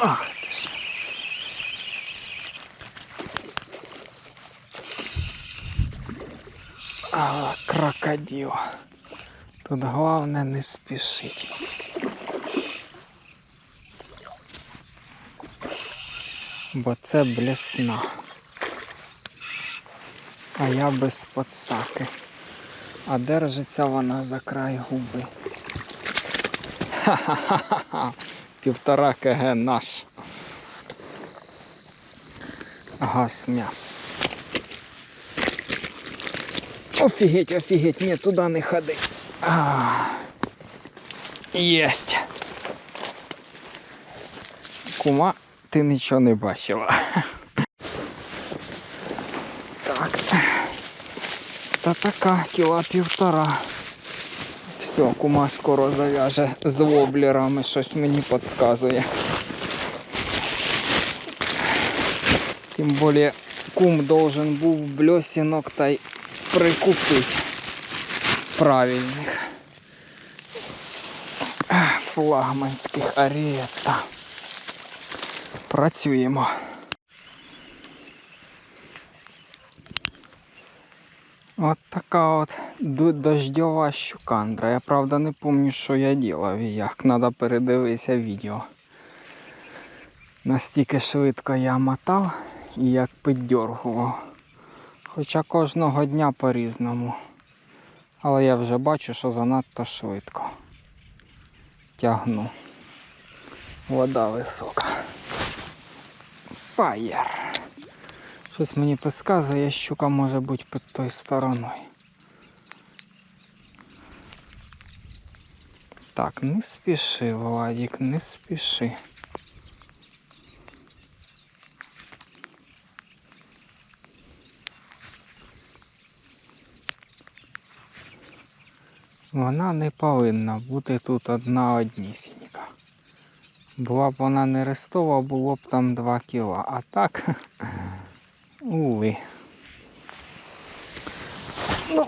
Ти. А, крокодил. Тут головне не спішить. Бо це блесна. А я без подсаки. А держиться вона за край губи. Ха-ха-ха. Півтора КГ наш. Газ м'яс. Офігеть, офігеть, ні, туди не ходи. А, єсть. Кума, ти нічого не бачила. Так. Та така кіла півтора. Все, кума скоро зав'яже з воблерами, щось мені підказує. Тим більше кум должен був бльосінок та й прикупити правильних флагманських арієта. Працюємо. От така от дождьова щукандра. Я правда не пам'ятаю, що я робив і як. Треба передивитися відео. Настільки швидко я мотав і як піддергував. Хоча кожного дня по-різному. Але я вже бачу, що занадто швидко. Тягну. Вода висока. Фаєр. Щось мені підказує, щука може бути під тою стороною. Так, не спіши, Владик, не спіши. Вона не повинна бути тут одна однісінька. Була б вона не рестова, було б там 2 кіла. А так, уви. Ну,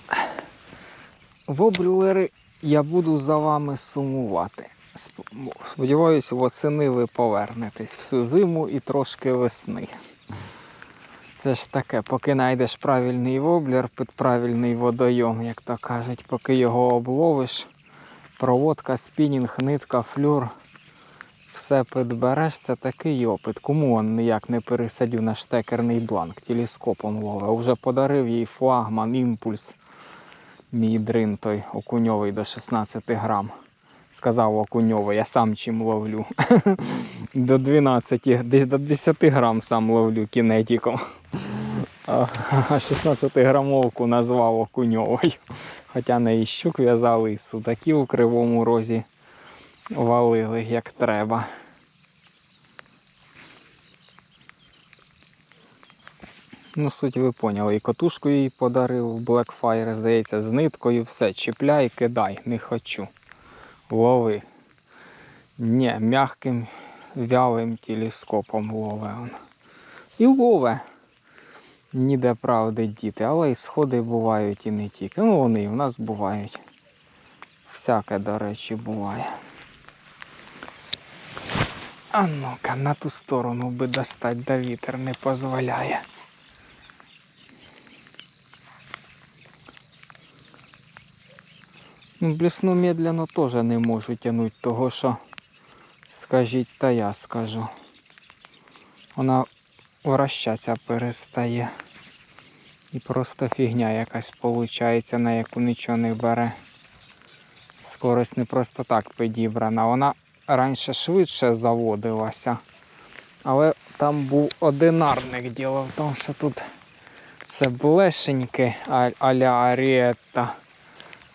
воблери я буду за вами сумувати. Сп- Сподіваюсь, восени ви повернетесь всю зиму і трошки весни. Це ж таке, поки знайдеш правильний воблер під правильний водойом, як то кажуть, поки його обловиш, проводка, спінінг, нитка, флюр, все підбереш, це такий опит. Кому он ніяк не пересадю на штекерний бланк, телескопом ловив. А Вже подарив їй флагман, імпульс. Мій дрин той окуньовий до 16 грам. Сказав окуньовий, я сам чим ловлю. до 12, десь до 10 грам сам ловлю кінетиком. А 16-грамовку назвав окуньовою. Хоча не і щук в'язали, і судаки у кривому розі валили як треба. Ну, суть ви поняли. І котушку їй подарив Blackfire, здається, з ниткою, все, чіпляй, кидай, не хочу. Лови. Ні, м'яким вялим телескопом лове он. І лове. Ніде правди діти, але і сходи бувають і не тільки. Ну вони і в нас бувають. Всяке, до речі, буває. А ну-ка, на ту сторону би достать, да вітер не дозволяє. Ну, блесну медленно теж не можу тягнути, того що, скажіть, та я скажу. Вона вращатися перестає. І просто фігня якась виходить, на яку нічого не бере. Скорость не просто так підібрана. Вона раніше швидше заводилася. Але там був одинарник. Діло в тому, що тут це блешеньки а-ля Аріетта.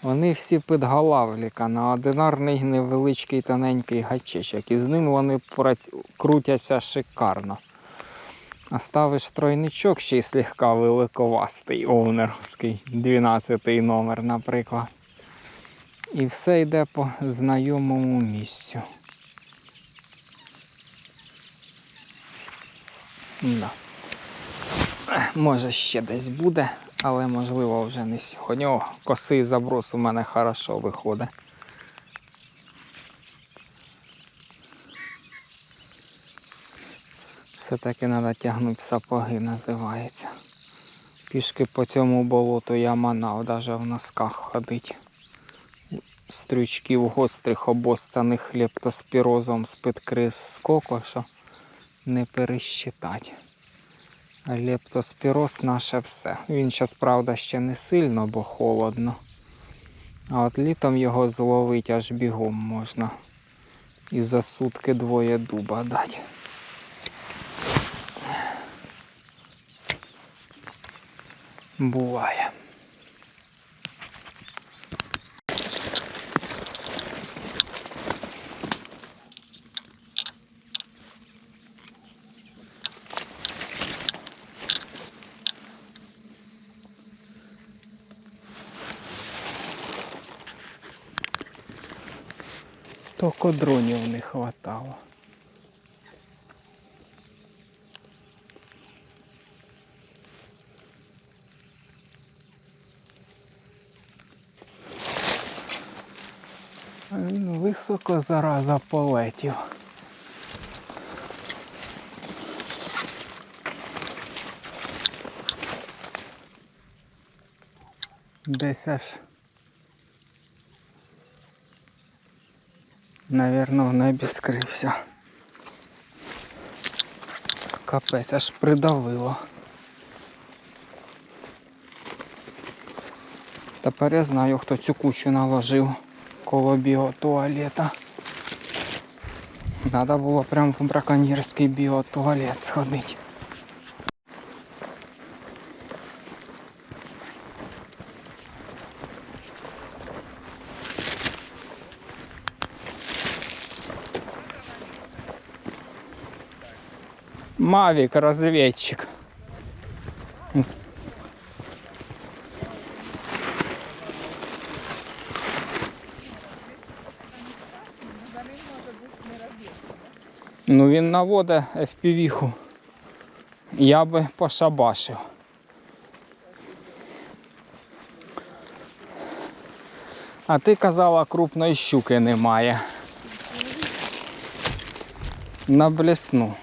Вони всі під галавліка на одинарний невеличкий тоненький гачечок. І з ним вони крутяться шикарно. А ставиш тройничок ще й слегка великовастий, овнеровський, 12 номер, наприклад. І все йде по знайомому місцю. Да. Може ще десь буде, але можливо вже не сьогодні. О, косий заброс у мене хорошо виходить. Все-таки треба тягнути сапоги, називається. Пішки по цьому болоту я манав, навіть в носках ходить. Стрючків гострих обостаних лептоспірозом з підкриз скоко, що не пересчитать. А лептоспіроз наше все. Він зараз, правда, ще не сильно, бо холодно. А от літом його зловить аж бігом можна. І за сутки двоє дуба дати. Буває. Тільки дронів не хватало. Він високо зараза полетів. Десь аж. Навірно, в небі скрився. Капець аж придавило. Тепер я знаю, хто цю кучу наложив коло біотуалета. Надо було прямо в браконьєрський біотуалет сходити. Мавік розвідчик. Ну він наводить FPV-ху. Я би пошабашив. А ти казала, крупної щуки немає. На блесну.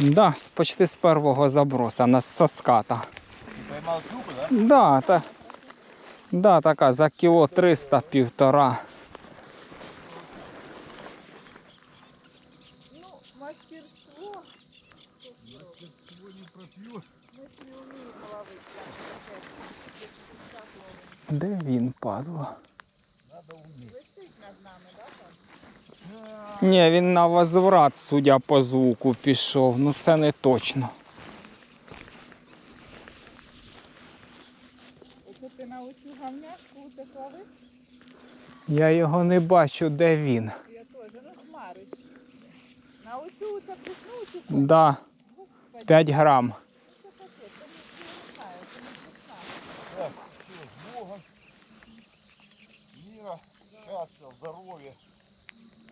Да, почти з першого заброса, на соската. Поймал щуку, да? Да, та, да, така за кіло 300 півтора. Ну, мастерство. Его не ловить. Де він, падла? Висить над нами, там? Ні, він на возврат, судя по звуку, пішов. Ну це не точно. Ти на оцю гавняшку оце? Я його не бачу, де він. Я теж, ну хмариш. На оцю оце приснув чи Да, 5 грам. це таке, це не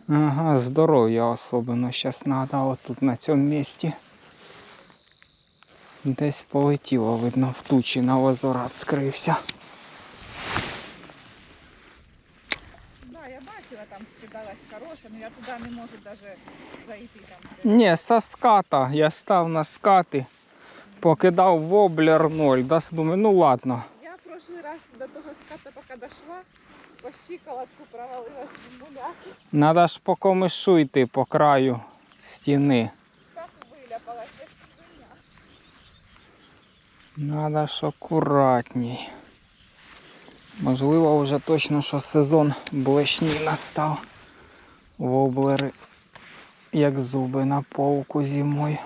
Ага, здоров'я особливо зараз треба отут на цьому місці. Десь полетіло, видно, в тучі на возврат скрився. Да, я бачила, там скидалась хороша, але я туди не можу навіть зайти там. Ні, со ската. Я став на скати, покидав воблер ноль. Да, думаю, ну ладно. Я прошлий раз до того ската, поки дійшла, по щиколотку провалилась в муляки, Надо ж по комишу йти по краю стіни. так виляпалась, як свиня. Надо ж акуратній. Можливо, вже точно, що сезон блешній настав. Воблери, як зуби на полку зимою.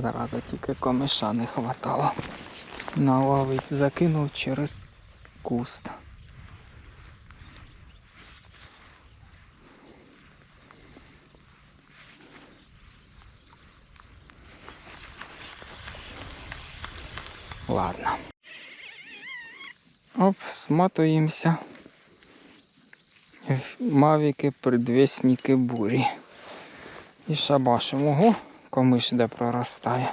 Зараза тільки комиша не хватало. Наловить, закинув через куст. Ладно. Оп, сматуємося. Мавіки, предвісники бурі. І шабашимо. Ого, комиш де проростає.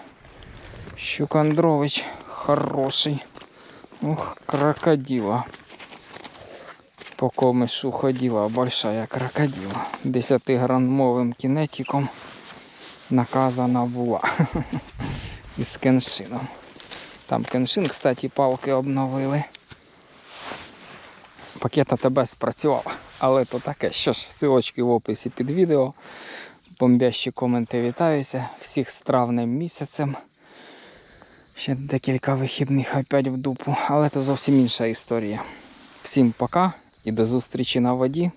Щукандрович хороший. Ух, крокодила. По комишу ходила большая крокодила. 10-грамовим кінетиком наказана була. Із кеншином. Там кеншин, кстати, палки обновили. Пакет АТБ спрацював. Але то таке. Що ж, силочки в описі під відео. Бомбящі коменти вітаються. Всіх з травнем місяцем. Ще декілька вихідних опять в дупу. Але це зовсім інша історія. Всім пока і до зустрічі на воді.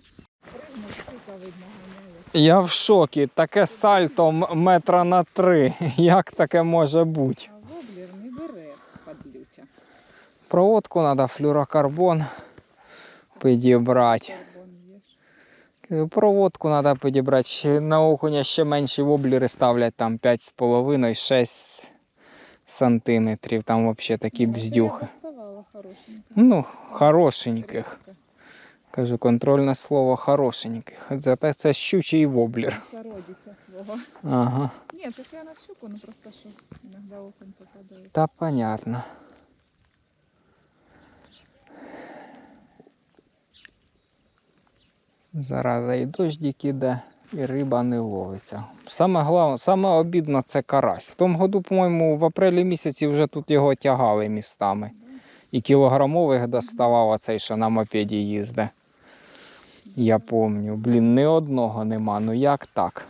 Я в шокі. Таке сальто метра на три. Як таке може бути? Проводку треба флюрокарбон підібрати. Кажу, Проводку треба підібрати. Ще На окуня ще менші воблери ставлять там 5,5-6 сантиметрів. Там взагалі такі Ну, бздюхи. Ну, хорошеньких. Кажу, контрольне слово хорошеньких. Зате це щучий воблер. Ага. Ні, це ж я на щуку, ну просто що іноді окунь попадає. Та понятно. Зараза і дождик іде, і риба не ловиться. Саме головне, саме обідно це карась. В тому году, по-моєму, в апрелі місяці вже тут його тягали містами. І кілограмових доставав оцей, що на мопеді їздить. Я пам'ятаю. Блін, ні одного нема. Ну як так?